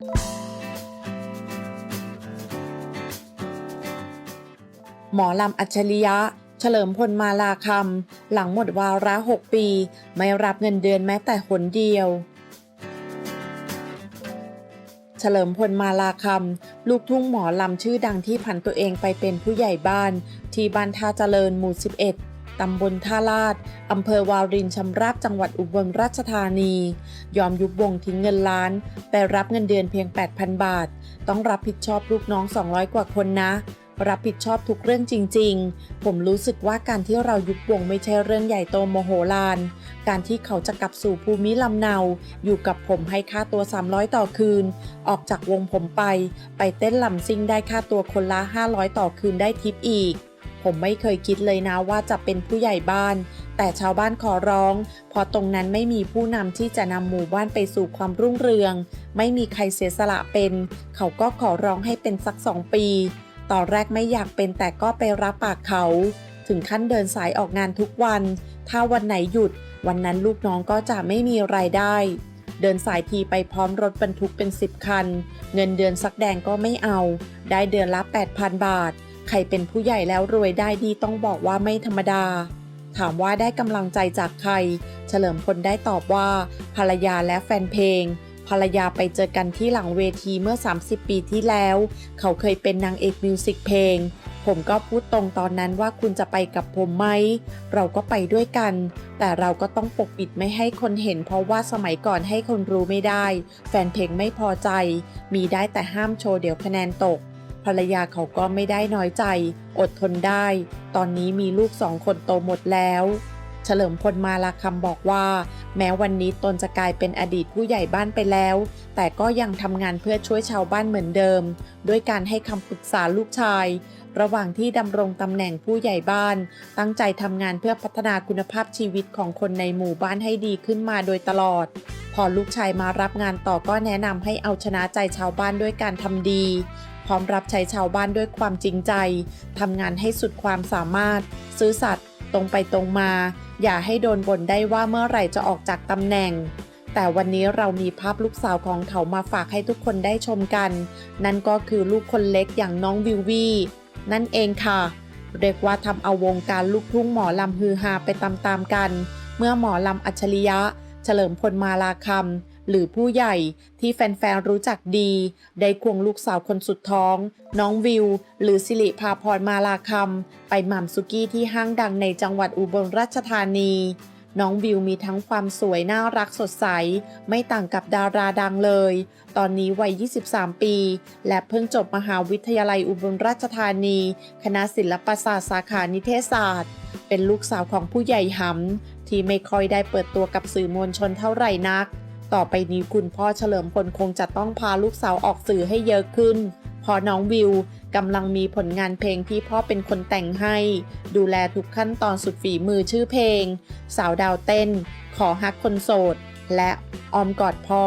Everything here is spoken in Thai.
หมอลำอัจฉริยะ เฉลิมพลมาลาคำ หลังหมดวาระ 6 ปี ไม่รับเงินเดือนแม้แต่หนเดียว เฉลิมพลมาลาคำ ลูกทุ่งหมอลำชื่อดังที่ผันตัวเองไปเป็นผู้ใหญ่บ้าน ที่บ้านท่าเจริญหมู่ 11 ตำบลท่าลาดอำเภอวารินชำราบจังหวัดอุบลราชธานี ยอมยุบวงทิ้งเงินล้าน ไปรับเงินเดือนเพียง 8,000 บาท ต้องรับผิดชอบลูกน้อง 200 กว่าคนนะ รับผิดชอบทุกเรื่องจริง ๆ ผมรู้สึกว่าการที่เรายุบวงไม่ใช่เรื่องใหญ่โตโมโหลาน การที่เขาจะกลับสู่ภูมิลำเนา อยู่กับผมให้ค่าตัว 300 ต่อคืน ออกจากวงผมไป ไปเต้นลำซิ่งได้ค่าตัวคนละ 500 ต่อคืนได้ทิปอีก ผมไม่เคยคิดเลยนะว่าจะเป็นผู้ใหญ่บ้าน แต่ชาวบ้านขอร้อง เพอตรงนั้นไม่มีผู้นำที่จะนำหมู่บ้านไปสู่ความรุ่งเรือง ไม่มีใครเสียสละเป็น เขาก็ขอร้องให้เป็นสักสองปี ตอนแรกไม่อยากเป็นแต่ก็ไปรับปากเขา ถึงขั้นเดินสายออกงานทุกวัน ถ้าวันไหนหยุด วันนั้นลูกน้องก็จะไม่มีรายได้ เดินสายทีไปพร้อมรถบรรทุกเป็น 10 คัน เงินเดือนสักแดงก็ไม่เอา ได้เดือนละ 8,000 บาท ใครเป็นผู้ใหญ่แล้วรวยได้ดีต้องบอกว่าไม่ธรรมดา ถามว่าได้กำลังใจจากใคร เฉลิมพลได้ตอบว่า ภรรยาและแฟนเพลง ภรรยาไปเจอกันที่หลังเวทีเมื่อ 30 ปีที่แล้ว เขาเคยเป็นนางเอกมิวสิกเพลง ผมก็พูดตรงตอนนั้นว่าคุณจะไปกับผมไหม เราก็ไปด้วยกัน แต่เราก็ต้องปกปิดไม่ให้คนเห็น เพราะว่าสมัยก่อนให้คนรู้ไม่ได้ แฟนเพลงไม่พอใจ มีได้แต่ห้ามโชว์เดี๋ยวคะแนนตก ภรรยาเขาก็ไม่ได้น้อยใจ อดทนได้ ตอนนี้มีลูกสองคนโตหมดแล้ว เฉลิมพลมาลาคำบอกว่า แม้วันนี้ตนจะกลายเป็นอดีตผู้ใหญ่บ้านไปแล้ว แต่ก็ยังทำงานเพื่อช่วยชาวบ้านเหมือนเดิม ด้วยการให้คำปรึกษาลูกชาย ระหว่างที่ดำรงตำแหน่งผู้ใหญ่บ้าน ตั้งใจทำงานเพื่อพัฒนาคุณภาพชีวิตของคนในหมู่บ้านให้ดีขึ้นมาโดยตลอดพอลูกชายมารับงานต่อก็แนะนำให้เอาชนะใจชาวบ้านด้วยการทำดี ร้อมรับใช้ชาวบ้านด้วยความจริงใจทำงานให้สุดความสามารถ ซื่อสัตย์ตรงไปตรงมา อย่าให้โดนบ่นได้ว่าเมื่อไหร่จะออกจากตำแหน่ง แต่วันนี้เรามีภาพลูกสาวของเขามาฝากให้ทุกคนได้ชมกัน นั่นก็คือลูกคนเล็กอย่างน้องวิววี่นั่นเองค่ะ เรียกว่าทำเอาวงการลูกทุ่งหมอลำฮือฮาไปตามๆกัน เมื่อหมอลำอัจฉริยะ เฉลิมพลมาลาคำ หรือผู้ใหญ่ที่แฟนๆรู้จักดี ได้ควงลูกสาวคนสุดท้อง น้องวิว หรือสิริภาพรมาลาคำไปหม่ำสุกี้ที่ห้างดังในจังหวัดอุบลราชธานีน้องวิวมีทั้งความสวยน่ารักสดใส ไม่ต่างกับดาราดังเลย ตอนนี้วัย 23 ปี และเพิ่งจบมหาวิทยาลัยอุบลราชธานี คณะศิลปศาสตร์สาขานิเทศศาสตร์ เป็นลูกสาวของผู้ใหญ่หำที่ไม่ค่อยได้เปิดตัวกับสื่อมวลชนเท่าไหร่นัก ต่อไปนี้คุณพ่อเฉลิมพลคงจะต้องพาลูกสาวออกสื่อให้เยอะขึ้นพอน้องวิวกำลังมีผลงานเพลงที่พ่อเป็นคนแต่งให้ ดูแลทุกขั้นตอนสุดฝีมือชื่อเพลง สาวดาวเต้น ขอฮักคนโสด และออมกอดพ่อ